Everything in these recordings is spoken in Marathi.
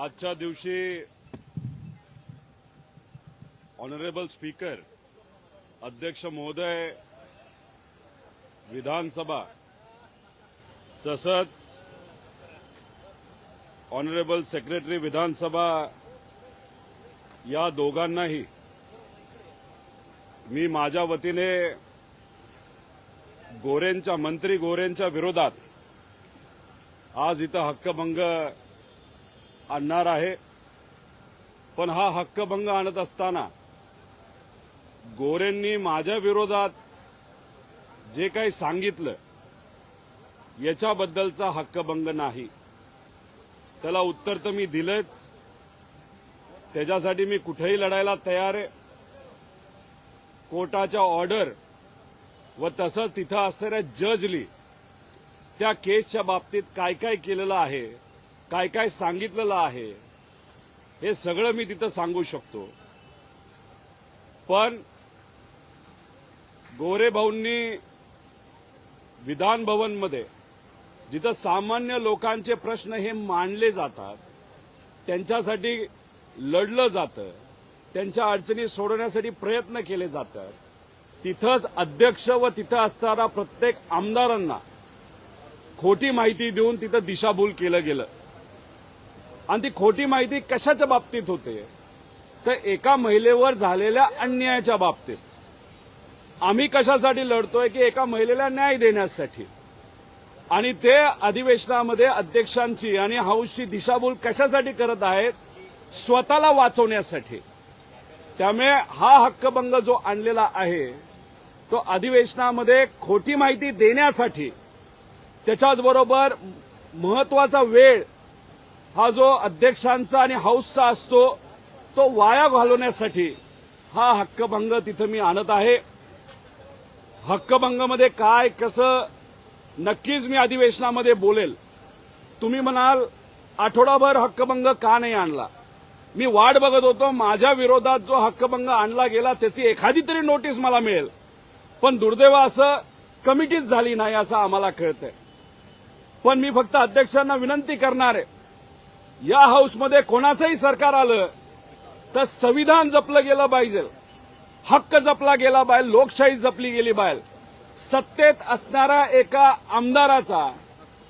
आजच्या दिवशी ऑनरेबल स्पीकर अध्यक्ष महोदय विधानसभा तसंच ऑनरेबल सेक्रेटरी विधानसभा या दोघांनाही मी माझ्या वतीने गोरेंच्या मंत्री गोरेंच्या विरोधात आज इथं हक्कभंग आणणार आहे. पण हा हक्कभंग आणत असताना गोरेंनी माझ्या विरोधात जे काही सांगितलं याच्याबद्दलचा हक्कभंग नाही. त्याला उत्तर तर मी दिलंच. त्याच्यासाठी मी कुठेही लढायला तयार आहे. कोर्टाच्या ऑर्डर व तसंच तिथं असणाऱ्या जजली त्या केसच्या बाबतीत काय काय केलेलं आहे काय काय सांगितलेलं आहे हे सगळं मी तिथं सांगू शकतो. पण गोरेभाऊंनी विधानभवनमध्ये विधान भवनमध्ये जिथं सामान्य लोकांचे प्रश्न हे मांडले जातात त्यांच्यासाठी लढलं जातं त्यांच्या अडचणी सोडवण्यासाठी प्रयत्न केले जातात तिथंच अध्यक्ष व तिथं असणारा प्रत्येक आमदारांना खोटी माहिती देऊन तिथं दिशाभूल केलं गेलं. आणि ती खोटी माहिती कशाच्या बाबतीत होते? तर एका महिलेवर झालेल्या अन्यायाच्या बाबतीत. आम्ही कशासाठी लढतोय? की एका महिलेला न्याय देण्यासाठी. आणि ते अधिवेशनामध्ये अध्यक्षांची आणि हाऊसची दिशाभूल कशासाठी करत आहेत? स्वतःला वाचवण्यासाठी. त्यामुळे हा हक्कभंग जो आणलेला आहे तो अधिवेशनामध्ये खोटी माहिती देण्यासाठी त्याच्याचबरोबर महत्त्वाचा वेळ हा जो अध्यक्षांचा आणि हाऊसचा असतो तो वाया घालवण्यासाठी हा हक्कभंग तिथं मी आणत आहे. हक्कभंगमध्ये काय कसं नक्कीच मी अधिवेशनामध्ये बोलेल. तुम्ही म्हणाल आठवडाभर हक्कभंग का नाही आणला? मी वाट बघत होतो माझ्या विरोधात जो हक्कभंग आणला गेला त्याची एखादी तरी नोटीस मला मिळेल. पण दुर्दैव असं कमिटीच झाली नाही असं आम्हाला कळतंय. पण मी फक्त अध्यक्षांना विनंती करणार आहे. या हाऊसमध्ये कोणाचंही सरकार आलं तर संविधान जपलं गेलं पाहिजे. हक्क जपला गेला पाहिजे लोकशाही जपली गेली पाहिजे. सत्तेत असणाऱ्या एका आमदाराचा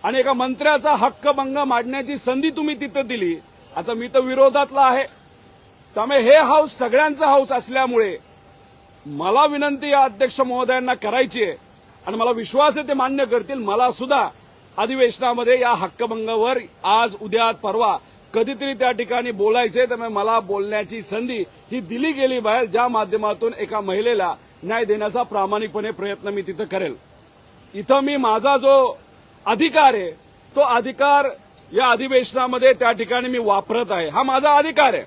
आणि एका मंत्र्याचा हक्कभंग मांडण्याची संधी तुम्ही तिथं दिली. आता मी तर विरोधातला आहे. त्यामुळे हे हाऊस सगळ्यांचं हाऊस असल्यामुळे मला विनंती या अध्यक्ष महोदयांना करायची आहे. आणि मला विश्वास आहे ते मान्य करतील. मला सुद्धा अधिवेशनामध्ये या हक्कभंगावर आज उद्या परवा कधीतरी त्या ठिकाणी बोलायचे. त्यामुळे मला बोलण्याची संधी ही दिली गेली बाहेर ज्या माध्यमातून एका महिलेला न्याय देण्याचा प्रामाणिकपणे प्रयत्न मी तिथं करेल. इथं मी माझा जो अधिकार आहे तो अधिकार या अधिवेशनामध्ये त्या ठिकाणी मी वापरत आहे. हा माझा अधिकार आहे.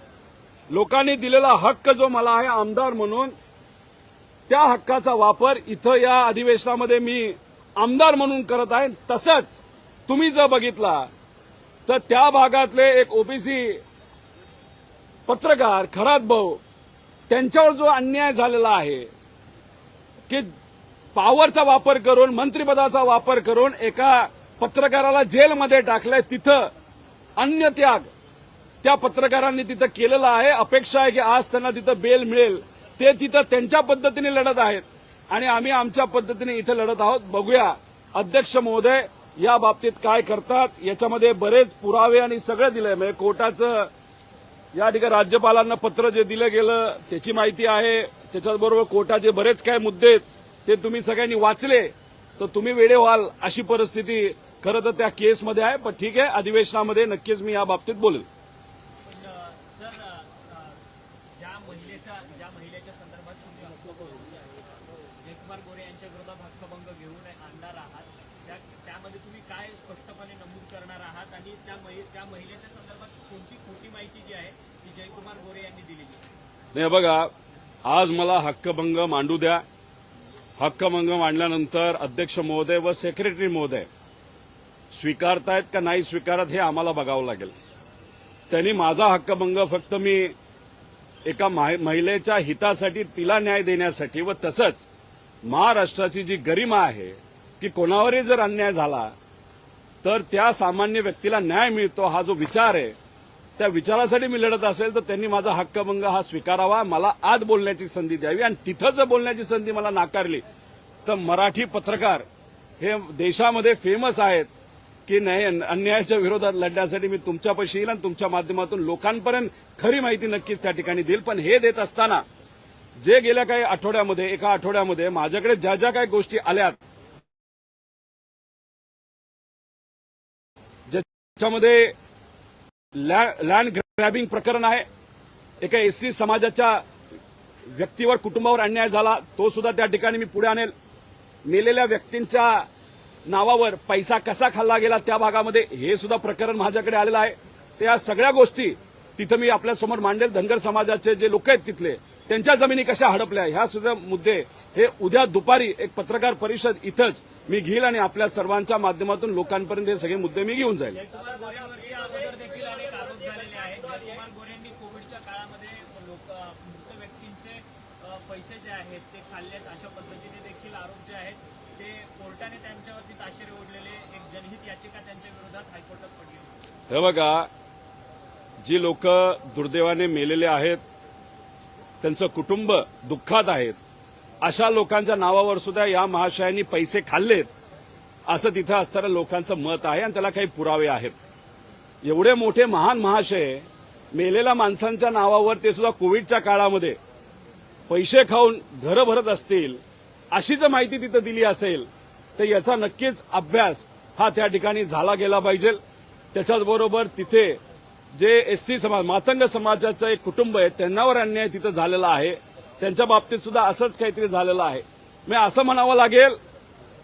लोकांनी दिलेला हक्क जो मला आहे आमदार म्हणून त्या हक्काचा वापर इथं या अधिवेशनामध्ये मी आमदार म्हणून करत आहे. तसंच तुम्ही जर बघितला तर त्या भागातले एक ओबीसी पत्रकार खरात भाऊ त्यांच्यावर जो अन्याय झालेला आहे की पॉवरचा वापर करून मंत्रिपदाचा वापर करून एका पत्रकाराला जेलमध्ये टाकलंय तिथं अन्य त्याग त्या पत्रकारांनी तिथं केलेला आहे. अपेक्षा आहे की आज त्यांना तिथं बेल मिळेल. ते तिथं त्यांच्या पद्धतीने लढत आहेत. आणि आम्ही आमच्या पद्धतीने इथं लढत आहोत. बघूया अध्यक्ष महोदय या बाबतीत काय करतात? याच्यामध्ये बरेच पुरावे आणि सगळं दिलंय. म्हणजे कोर्टाचं या ठिकाणी राज्यपालांना पत्र जे दिलं गेलं त्याची माहिती आहे. त्याच्याचबरोबर कोर्टाचे बरेच काय मुद्दे आहेत ते तुम्ही सगळ्यांनी वाचले. तर तुम्ही वेडे व्हाल अशी परिस्थिती खरं तर त्या केसमध्ये आहे. पण ठीक आहे अधिवेशनामध्ये नक्कीच मी या बाबतीत बोलेल पण अ, सर अ, अ, ज्या महिलेच्या ज्या महिलेच्या संदर्भात तुम्ही जयकुमार गोरे यांच्या विरोधात हक्कभंग घेऊन आणणार आहात. त्या त्यामध्ये तुम्ही काय स्पष्टपणे नमूद करणार आहात आणि त्या त्या महिलेच्या संदर्भात कोणती खोटी माहिती जी आहे ती जयकुमार गोरे यांनी दिलेली नाही बघा आज मला हक्कभंग मांडू द्या. हक्कभंग मांडल्यानंतर अध्यक्ष महोदय व सेक्रेटरी महोदय स्वीकारतायत का नाही स्वीकारत हे आम्हाला बघावं लागेल. त्यांनी माझा हक्कभंग फक्त मी एका महिलेच्या हितासाठी तिला न्याय देण्यासाठी व तसंच महाराष्ट्राची जी गरिमा आहे की कोणावरही जर अन्याय झाला तर त्या सामान्य व्यक्तीला न्याय मिळतो हा जो विचार आहे त्या विचारासाठी मी लढत असेल तर त्यांनी माझा हक्कभंग हा स्वीकारावा मला आज बोलण्याची संधी द्यावी आणि तिथं जर बोलण्याची संधी मला नाकारली तर मराठी पत्रकार हे देशामध्ये फेमस आहेत. की नाही? अन्यायाच्या विरोधात लढण्यासाठी मी तुमच्यापाशी येईल आणि तुमच्या माध्यमातून लोकांपर्यंत खरी माहिती नक्कीच त्या ठिकाणी देईल. पण हे देत असताना जे गेल्या काही आठवड्यामध्ये एका आठवड्यामध्ये माझ्याकडे ज्या ज्या काही गोष्टी आल्यात ज्याच्यामध्ये लँड ग्रॅबिंग प्रकरण आहे एका एससी समाजाच्या व्यक्तीवर कुटुंबावर अन्याय झाला तो सुद्धा त्या ठिकाणी मी पुढे आणेल. नेलेल्या व्यक्तींच्या नावावर पैसा कसा खाल्ला गेला त्या भागामध्ये हे सुद्धा प्रकरण माझ्याकडे आलेलं आहे. त्या सगळ्या गोष्टी तिथं मी आपल्यासमोर मांडेल. धनगर समाजाचे जे लोक आहेत तिथले त्यांच्या जमिनी कशा हडपल्या ह्या सुद्धा मुद्दे हे उद्या दुपारी एक पत्रकार परिषद इथंच मी घेईल आणि आपल्या सर्वांच्या माध्यमातून लोकांपर्यंत हे सगळे मुद्दे मी घेऊन जाईल. पैसे जे आहेत ते खाल्लेत अशा पद्धतीने देखील आरोप जे आहेत ते कोर्टाने याचिका त्यांच्या विरोधात हायकोर्टात पडली होती. हे बघा जी लोक दुर्दैवाने मेलेले आहेत त्यांचं कुटुंब दुःखात आहेत अशा लोकांच्या नावावर सुद्धा या महाशयांनी पैसे खाल्लेत असं तिथं असणाऱ्या लोकांचं मत आहे आणि त्याला काही पुरावे आहेत एवढे मोठे महान महाशय मेलेल्या माणसांच्या नावावर ते सुद्धा कोविडच्या काळामध्ये पैसे खाऊन घरं भरत असतील अशी जर माहिती तिथं दिली असेल तर याचा नक्कीच अभ्यास हा त्या ठिकाणी झाला गेला पाहिजे. त्याच्याचबरोबर तिथे जे एस सी समाज मातंग समाजाचं एक कुटुंब आहे त्यांनावर अन्याय तिथं झालेला आहे. त्यांच्या बाबतीत सुद्धा असंच काहीतरी झालेलं आहे. मी असं म्हणावं लागेल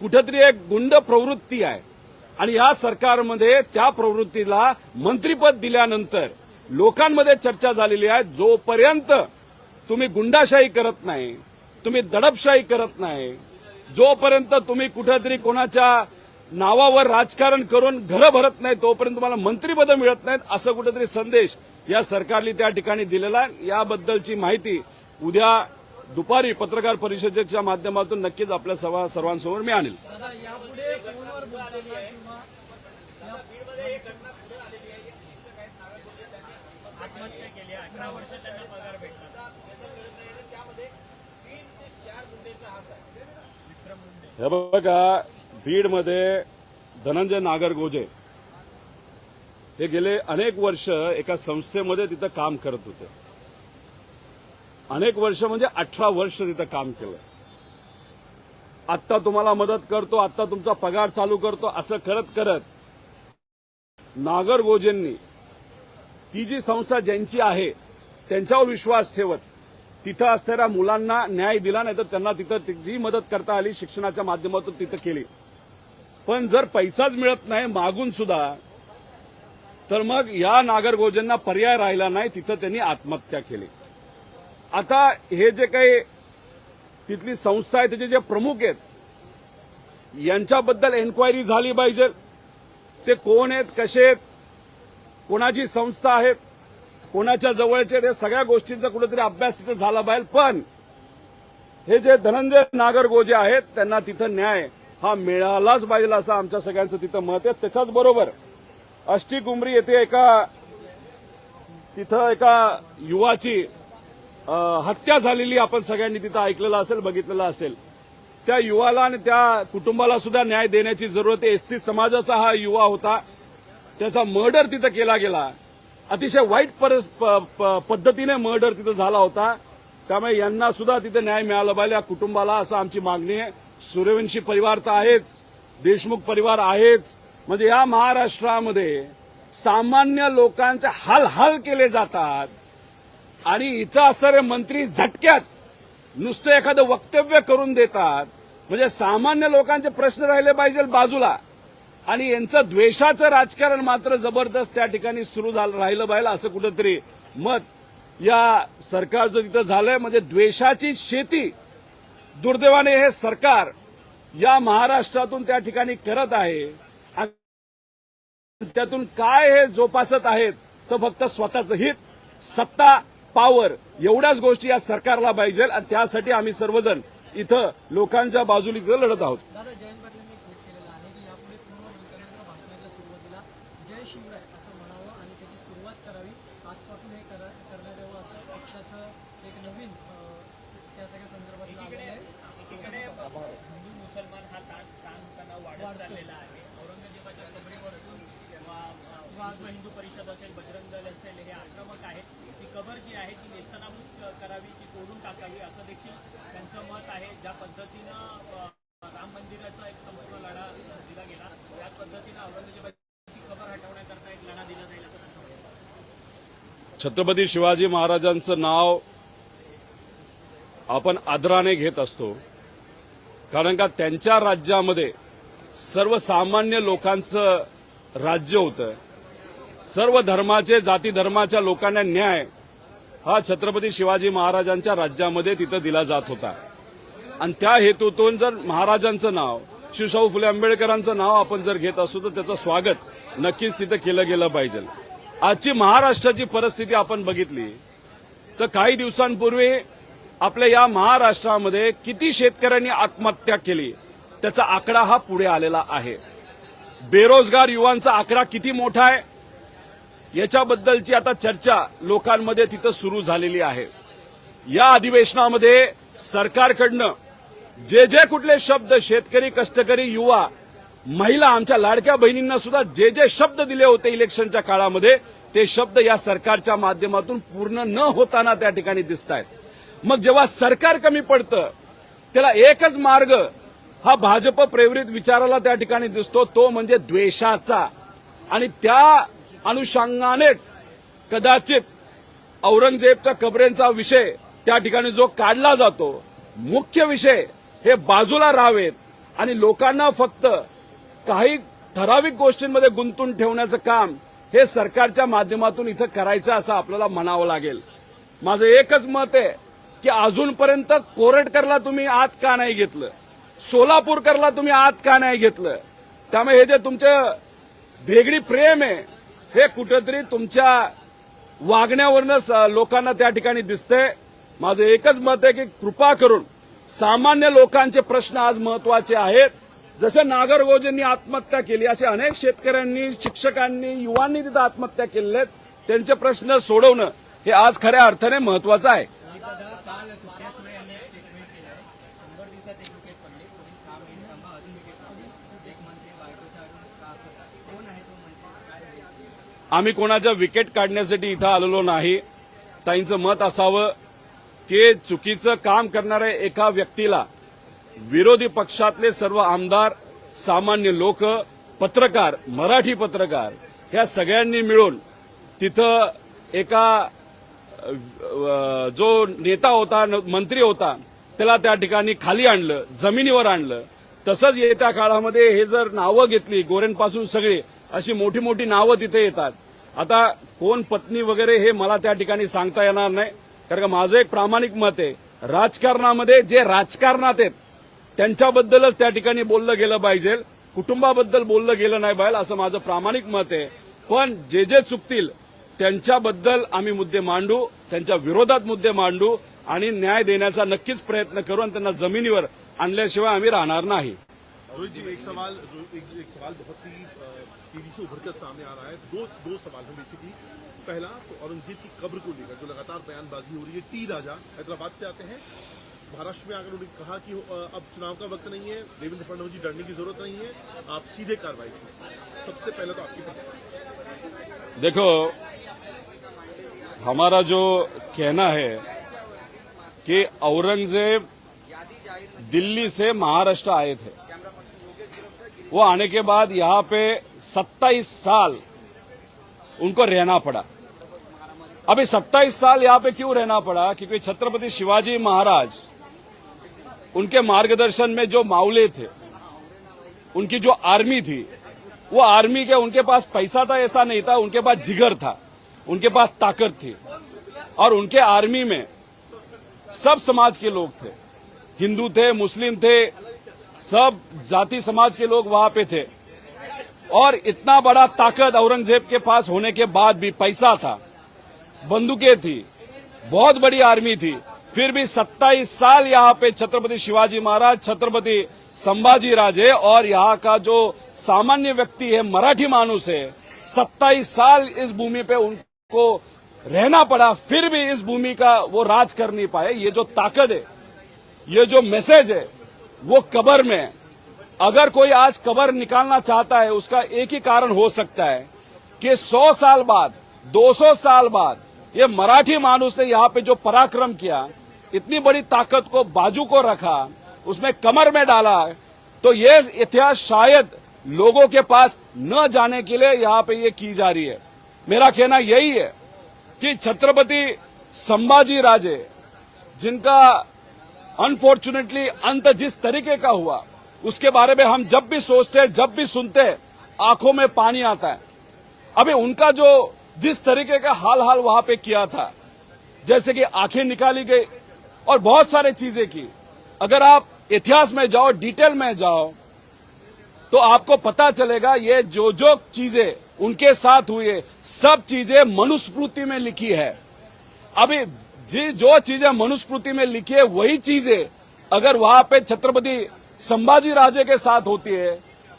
कुठेतरी एक गुंड प्रवृत्ती आहे. आणि या सरकारमध्ये त्या प्रवृत्तीला मंत्रीपद दिल्यानंतर लोकांमध्ये चर्चा झालेली आहे जोपर्यंत तुम्ही गुंडाशाही करत नाही तुम्ही दडपशाही करत नाही जोपर्यंत तुम्ही कुठेतरी कोणाच्या नावावर राजकारण करून घरं भरत नाही तोपर्यंत तुम्हाला मंत्रीपदं मिळत नाहीत असं कुठेतरी संदेश या सरकारने त्या ठिकाणी दिलेला आहे. याबद्दलची माहिती उद्या दुपारी पत्रकार परिषदेच्या माध्यमातून नक्कीच आपल्या सभा सर्वांसमोर मी आणेल. हे बघा बीडमध्ये धनंजय नागरगोजे हे गेले अनेक वर्ष एका संस्थेमध्ये तिथं काम करत होते. अनेक वर्ष म्हणजे अठरा वर्ष तिथं काम केलं. आत्ता तुम्हाला मदत करतो आत्ता तुमचा पगार चालू करतो असं करत करत नागरगोजेंनी ती जी संस्था ज्यांची आहे त्यांच्यावर विश्वास ठेवत तिथं असणाऱ्या मुलांना न्याय दिला नाही तर त्यांना तिथं जी मदत करता आली शिक्षणाच्या माध्यमातून तिथं केली. पण जर पैसाच मिळत नाही मागून सुद्धा तर मग या नागरगोजांना पर्याय राहिला नाही तिथं त्यांनी आत्महत्या केली. आता हे जे काही तिथली संस्था आहे त्याचे जे प्रमुख आहेत यांच्याबद्दल एन्क्वायरी झाली पाहिजे. ते कोण आहेत कसे आहेत कोणाची संस्था आहेत कोणाच्या जवळचे आहेत, सगळ्या गोष्टींचा कुठेतरी अभ्यास तिथं झाला पाहिजे. पण हे जे धनंजय नागरगोजे आहेत त्यांना तिथं न्याय हा मिळालाच पाहिजे असं आमच्या सगळ्यांचं तिथं मत आहे. त्याच्याच बरोबर अष्टी कुंबरी येथे एका तिथं एका युवाची हत्या झालेली आपण सगळ्यांनी तिथं ऐकलेलं असेल बघितलेलं असेल. त्या युवाला आणि त्या कुटुंबाला सुद्धा न्याय देण्याची जरूरत आहे. एससी समाजाचा हा युवा होता. त्याचा मर्डर तिथं केला गेला. अतिशय वाईट परस- प- प- पद्धतीने मर्डर तिथं झाला होता. त्यामुळे यांना सुद्धा तिथं न्याय मिळाला पाहिजे या कुटुंबाला असं आमची मागणी आहे. सूर्यवंशी परिवार तर आहेच देशमुख परिवार आहेच. म्हणजे या महाराष्ट्रामध्ये सामान्य लोकांचे हाल हाल केले जातात आणि इथं असणारे मंत्री झटक्यात नुसतं एखादं वक्तव्य करून देतात. म्हणजे सामान्य लोकांचे प्रश्न राहिले पाहिजे बाजूला. आणि यांचं द्वेषाचं राजकारण मात्र जबरदस्त त्या ठिकाणी सुरू झालं राहिलं पाहिजे असं कुठंतरी मत या सरकारचं तिथं झालंय. म्हणजे द्वेषाची शेती दुर्दैवाने हे सरकार या महाराष्ट्रातून त्या ठिकाणी करत आहे. त्यातून काय हे जोपासत आहेत तर फक्त स्वतःचं हित सत्ता पावर एवढ्याच गोष्टी या सरकारला पाहिजे आणि त्यासाठी आम्ही सर्वजण इथं लोकांच्या बाजूला लढत आहोत. आजपासून हे करण्यात यावं असं पक्षाचं एक नवीन त्या सगळ्या संदर्भात एकीकडे हिंदू मुसलमान हा ताण ताण तणाव वाढत चाललेला आहे. औरंगजेबाच्या कबरीवरतून किंवा अ, विश्व हिंदू परिषद असेल बजरंग दल असेल हे आक्रमक आहेत. ती कबर जी आहे ती नेस्तनाबूत करावी ती तोडून टाकावी असं देखील त्यांचं मत आहे ज्या पद्धतीनं राम मंदिराचा एक संपूर्ण लढा दिला गेला. त्याच पद्धतीनं औरंगजेबाची कबर हटवण्याकरता एक लढा दिला जाईल असं. छत्रपती शिवाजी महाराजांचं नाव आपण आदराने घेत असतो. कारण का त्यांच्या राज्यामध्ये सर्वसामान्य लोकांचं राज्य होतं. सर्व धर्माचे जाती धर्माच्या लोकांना न्याय हा छत्रपती शिवाजी महाराजांच्या राज्यामध्ये तिथं दिला जात होता. आणि त्या हेतूतून जर महाराजांचं नाव शिवशाहू फुले आंबेडकरांचं नाव आपण जर घेत असू तर त्याचं स्वागत नक्कीच तिथं केलं गेलं पाहिजे. आजची महाराष्ट्राची परिस्थिती आपण बघितली. तर काही दिवसांपूर्वी आपल्या या महाराष्ट्रामध्ये किती शेतकऱ्यांनी आत्महत्या केली त्याचा आकडा हा पुढे आलेला आहे. बेरोजगार युवांचा आकडा किती मोठा आहे याच्याबद्दलची आता चर्चा लोकांमध्ये तिथं सुरू झालेली आहे. या अधिवेशनामध्ये सरकारकडनं जे जे कुठले शब्द शेतकरी कष्टकरी युवा महिला आमच्या लाडक्या बहिणींना सुद्धा जे जे शब्द दिले होते इलेक्शनच्या काळामध्ये ते शब्द या सरकारच्या माध्यमातून पूर्ण न होताना त्या ठिकाणी दिसत आहेत मग जेव्हा सरकार कमी पडतं त्याला एकच मार्ग हा भाजप प्रेरित विचाराला त्या ठिकाणी दिसतो तो म्हणजे द्वेषाचा. आणि त्या अनुषंगानेच कदाचित औरंगजेबच्या कबरेंचा विषय त्या ठिकाणी जो काढला जातो मुख्य विषय हे बाजूला राहावेत आणि लोकांना फक्त काही ठराविक गोष्टींमध्ये गुंतून ठेवण्याचं काम हे सरकारच्या माध्यमातून इथं करायचं असं आपल्याला म्हणावं लागेल. माझं एकच मत आहे की अजूनपर्यंत कोरटकरला तुम्ही आत का नाही घेतलं? सोलापूरकरला तुम्ही आत का नाही घेतलं? त्यामुळे हे जे तुमचं भेगडी प्रेम आहे हे कुठंतरी तुमच्या वागण्यावरूनच लोकांना त्या ठिकाणी दिसतंय. माझं एकच मत आहे की कृपा करून सामान्य लोकांचे प्रश्न आज महत्त्वाचे आहेत. जसं नागरगोजेंनी आत्महत्या केली असे अनेक शेतकऱ्यांनी शिक्षकांनी युवांनी तिथं आत्महत्या केलेल्या आहेत. त्यांचे प्रश्न सोडवणं हे आज खऱ्या अर्थाने महत्वाचं आहे दादा काल सुप्रिया सुळे यांनी एक स्टेटमेंट केलं आहे शंभर दिवसात एक विकेट पडली पुढील सहा महिने थांबा अजून विकेट पडली एक मंत्री बायकोचा अजून त्रास होता कोण आहे तो मंत्री काय आहे? आम्ही कोणाच्या विकेट काढण्यासाठी इथं आलेलो नाही. ताईंचं मत असावं की चुकीचं काम करणाऱ्या एका व्यक्तीला विरोधी पक्षातले सर्व आमदार सामान्य लोक पत्रकार मराठी पत्रकार ह्या सगळ्यांनी मिळून तिथं एका जो नेता होता मंत्री होता त्याला त्या ठिकाणी खाली आणलं जमिनीवर आणलं. तसंच येत्या काळामध्ये हे जर नावं घेतली गोरेंपासून सगळी अशी मोठी मोठी नावं तिथे येतात. आता कोण पत्नी वगैरे हे मला त्या ठिकाणी सांगता येणार नाही. कारण का माझं एक प्रामाणिक मत आहे. राजकारणामध्ये जे राजकारणात आहेत त्यांच्याबद्दलच त्या ठिकाणी बोललं गेलं पाहिजे. कुटुंबाबद्दल बोललं गेलं नाही पाहिजे असं माझं प्रामाणिक मत आहे. पण जे जे चुकतील त्यांच्याबद्दल आम्ही मुद्दे मांडू त्यांच्या विरोधात मुद्दे मांडू आणि न्याय देण्याचा नक्कीच प्रयत्न करू आणि त्यांना जमिनीवर आणल्याशिवाय आम्ही राहणार नाही. रोहित जी एक सवाल एक, एक सवाल बहुत ही तेज़ी से उभर कर सामने आ रहा है। दो दो सवाल हैं बेसिकली पहला तो औरंगज़ेब की कब्र को लेकर जो लगातार बयानबाजी हो रही है, टी राजा हैदराबाद से आते हैं। महाराष्ट्र में आकर उन्होंने कहा कि अब चुनाव का वक्त नहीं है, देवेंद्र फडणवीस जी डरने की ज़रूरत नहीं है, आप सीधे कार्रवाई करें। सबसे पहले तो आपकी देखो, हमारा जो कहना है कि औरंगज़ेब दिल्ली से महाराष्ट्र आए थे वो आने के बाद यहाँ पे 27 साल उनको रहना पड़ा। अभी 27 साल यहाँ पे क्यों रहना पड़ा? क्योंकि छत्रपति शिवाजी महाराज उनके मार्गदर्शन में जो मावले थे, उनकी जो आर्मी थी, वो आर्मी के उनके पास पैसा था, ऐसा नहीं था, उनके पास जिगर था, उनके पास ताकत थी। और उनके आर्मी में सब समाज के लोग थे। हिंदू थे, मुस्लिम थे सब जाति समाज के लोग वहाँ पे थे। और इतना बड़ा ताकत औरंगज़ेब के पास होने के बाद भी पैसा था, बंदूकें थी, बहुत बड़ी आर्मी थी। फिर भी 27 साल यहाँ पे छत्रपति शिवाजी महाराज, छत्रपति संभाजी राजे और यहाँ का जो सामान्य व्यक्ति है, मराठी मानुस है 27 साल इस भूमि पे उनको रहना पड़ा, फिर भी इस भूमि का वो राज कर नहीं पाए। ये जो ताकत है, ये जो मैसेज है वो कबर में अगर कोई आज कबर निकालना चाहता है, उसका एक ही कारण हो सकता है कि 100 साल बाद 200 साल बाद ये मराठी मानुस ने यहाँ पे जो पराक्रम किया, इतनी बड़ी ताकत को, बाजू को रखा, उसमें कमर में डाला तो ये इतिहास शायद लोगों के पास न जाने के लिए यहाँ पे ये की जा रही है। मेरा कहना यही है कि छत्रपति संभाजी राजे, जिनका अनफॉर्चुनेटली अंत जिस तरीके का हुआ, उसके बारे में हम जब भी सोचते हैं जब भी सुनते हैं आँखों में पानी आता है। अभी उनका जो जिस तरीके का हाल हाल वहाँ पे किया था, जैसे कि आँखें निकाली गई और बहुत सारी चीज़ें की। अगर आप इतिहास में जाओ, डिटेल में जाओ तो आपको पता चलेगा ये जो जो चीज़ें उनके साथ हुई सब चीज़ें मनुस्मृति में लिखी है। अभी जी, जो चीज़ें मनुस्मृति में लिखी है, वही चीज़ें अगर वहाँ पे छत्रपति संभाजी राजे के साथ होती है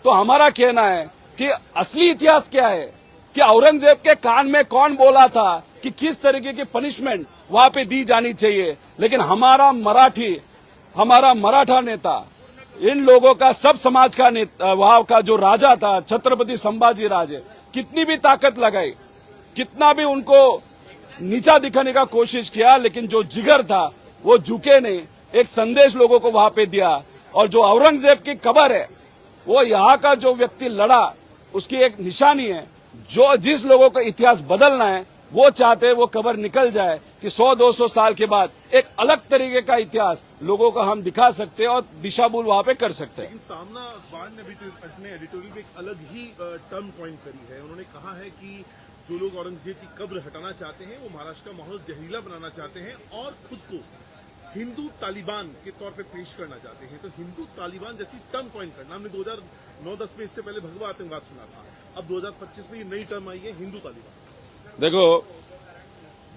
तो हमारा कहना है कि असली इतिहास क्या है? कि औरंगज़ेब के कान में कौन बोला था कि किस तरीके की पनिशमेंट वहाँ पे दी जानी चाहिए? लेकिन हमारा मराठी, हमारा मराठा नेता, इन लोगों का, सब समाज का वहाँ का जो राजा था, छत्रपति संभाजी राजे, कितनी भी ताकत लगाई, कितना भी उनको नीचा दिखाने का कोशिश किया, लेकिन जो जिगर था, वो झुके ने एक संदेश लोगों को वहाँ पे दिया, और जो औरंगज़ेब की कबर है, वो यहाँ का जो व्यक्ति लड़ा, उसकी एक निशानी है। जो जिस लोगों का इतिहास बदलना है, वो चाहते हैं वो कबर निकल जाए, कि 100-200 साल के बाद एक अलग तरीके का इतिहास लोगों को हम दिखा सकते हैं और दिशाबूल वहाँ पे कर सकते हैं। लेकिन सामना ने भी तो अपने एडिटोरियल में एक अलग ही टर्म पॉइंट करी है। उन्होंने कहा है कि जो लोग औरंगज़ेब की कब्र हटाना चाहते हैं, वो महाराष्ट्र का माहौल जहरीला बनाना चाहते हैं और खुद को हिंदू तालिबान के तौर पे पेश करना चाहते हैं। तो हिंदू तालिबान जैसी टर्म कॉइन करना। हमने 2009-10 में इससे पहले भगवा आतंकवाद सुना था। अब 2025 में ये नई टर्म आई है हिंदू तालिबान। देखो,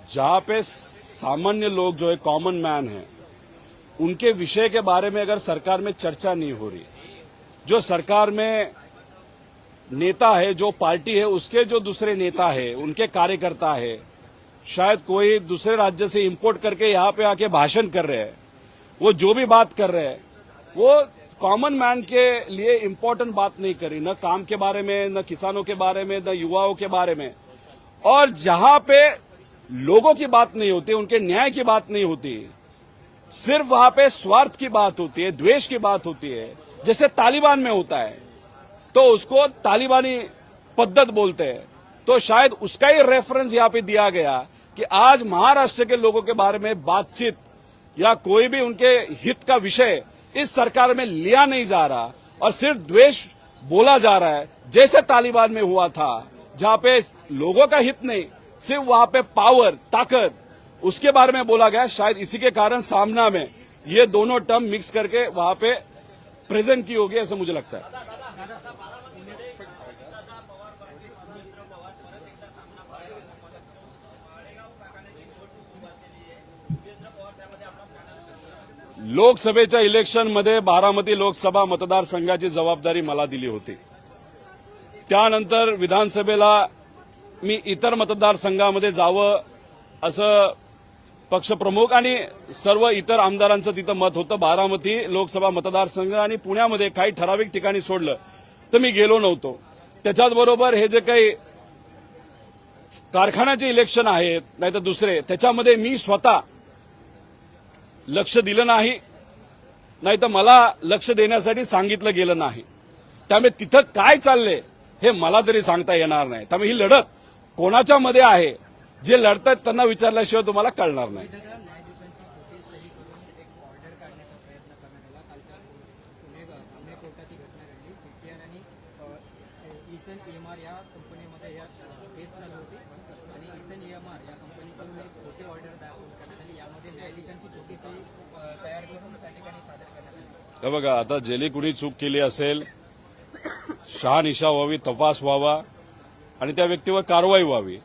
जहाँ पे सामान्य लोग जो है कॉमन मैन है, उनके विषय के बारे में अगर सरकार में चर्चा नहीं हो रही, जो सरकार में नेता है, जो पार्टी है, उसके जो दूसरे नेता है, उनके कार्यकर्ता है, शायद कोई दूसरे राज्य से इंपोर्ट करके यहाँ पे आके भाषण कर रहे हैं, वो जो भी बात कर रहे हैं, वो कॉमन मैन के लिए इम्पोर्टेंट बात नहीं करी, न काम के बारे में, न किसानों के बारे में, न युवाओं के बारे में। और जहाँ पे लोगों की बात नहीं होती, उनके न्याय की बात नहीं होती, सिर्फ़ वहाँ पे स्वार्थ की बात होती है, द्वेष की बात होती है, जैसे तालिबान में होता है। तो उसको तालिबानी पद्धत बोलते हैं। तो शायद उसका ही रेफरेंस यहाँ पे दिया गया कि आज महाराष्ट्र के लोगों के बारे में बातचीत या कोई भी उनके हित का विषय इस सरकार में लिया नहीं जा रहा और सिर्फ़ द्वेष बोला जा रहा है, जैसे तालिबान में हुआ था, जहाँ पे लोगों का हित नहीं, सिर्फ़ वहाँ पे पावर ताकत, उसके बारे में बोला गया। शायद इसी के कारण सामना में ये दोनों टर्म मिक्स करके वहाँ पे प्रेजेंट की होगी, ऐसा मुझे लगता है। लोकसभेच्या इलेक्शनमध्ये बारामती लोकसभा मतदारसंघाची जबाबदारी मला दिली होती. त्यानंतर विधानसभेला मी इतर मतदारसंघामध्ये जावं असं पक्षप्रमुख आणि सर्व इतर आमदारांचं तिथं मत होतं. बारामती लोकसभा मतदारसंघ आणि पुण्यामध्ये काही ठराविक ठिकाणी सोडलं तर मी गेलो नव्हतो. त्याच्याचबरोबर हे जे काही कारखान्याचे इलेक्शन आहेत नाहीतर दुसरे त्याच्यामध्ये मी स्वतः लक्ष दिलं नाही. नाही तर मला लक्ष देण्यासाठी सांगितलं गेलं नाही. त्यामुळे तिथं काय चाललंय हे मला तरी सांगता येणार नाही. त्यामुळे ही लढत कोणाच्या मध्ये आहे जे लढतात त्यांना विचारल्याशिवाय तुम्हाला कळणार नाही. या कंपनीमध्ये या केस चालू होती. आणि इसन ईएमआर या कंपनीकडून एक खोटी ऑर्डर दाखल करण्यात आली. यामध्ये न्यायाधीशांची खोटी सही तयार करून त्या ठिकाणी सादर करण्यात आली. बघा आता जेली कुणी चूक केली असेल शहानिशा व्हावी तपास व्हावा आणि त्या व्यक्तीवर कारवाई व्हावी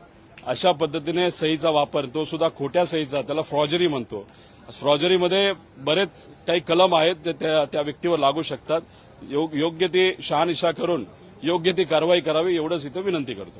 अशा पद्धतीने सहीचा वापर तो सुद्धा खोट्या सहीचा त्याला फ्रॉजरी म्हणतो. फ्रॉजरीमध्ये बरेच काही कलम आहेत जे त्या त्या व्यक्तीवर लागू शकतात. योग- योग्य ती शहानिशा करून योग्य ती कारवाई करावी एवढंच इथं विनंती करतो.